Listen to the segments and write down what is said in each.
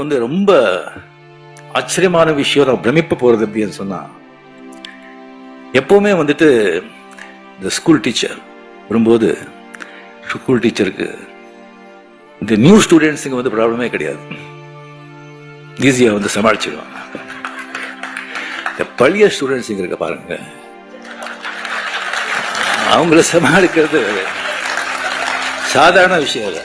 வந்து ரொம்ப ஆச்சரியமான விஷயம் நான் பிரமிப்பு போறது அப்படின்னு சொன்னா எப்பவுமே வந்துட்டு இந்த ஸ்கூல் டீச்சர் வரும்போது ஸ்கூல் டீச்சருக்கு இந்த நியூ ஸ்டூடெண்ட்ஸுங்க வந்து ப்ராப்ளமே கிடையாது. ஈஸியாக வந்து சமாளிச்சிடுவாங்க இந்த பழைய ஸ்டூடெண்ட்ஸுங்க இருக்க பாருங்க. அவங்கள சமாளிக்கிறது சாதாரண விஷயம் இல்லை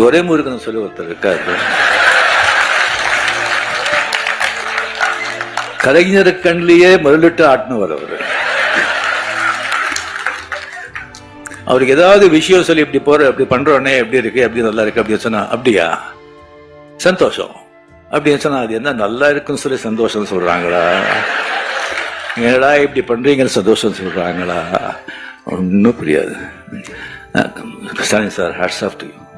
துரைமுருகன் சொல்லி ஒருத்தர் இருக்காரு. கலைஞர் கண்லேயே முதலிட்டு ஆட்டுன்னு வரவர் அவருக்கு ஏதாவது விஷயம் சொல்லி இப்படி போற இப்படி பண்றோன்னே எப்படி இருக்கு எப்படி நல்லா இருக்கு அப்படின்னு சொன்னா அப்படியா? சந்தோஷம். அப்படின்னு சொன்னா அது என்ன நல்லா இருக்குன்னு சொல்லி சந்தோஷம் சொல்றாங்களா? ஏடா இப்படி பண்றீங்கன்னு சந்தோஷம் சொல்றாங்களா? ஒன்றும் புரியாது. Stalin sir hats off to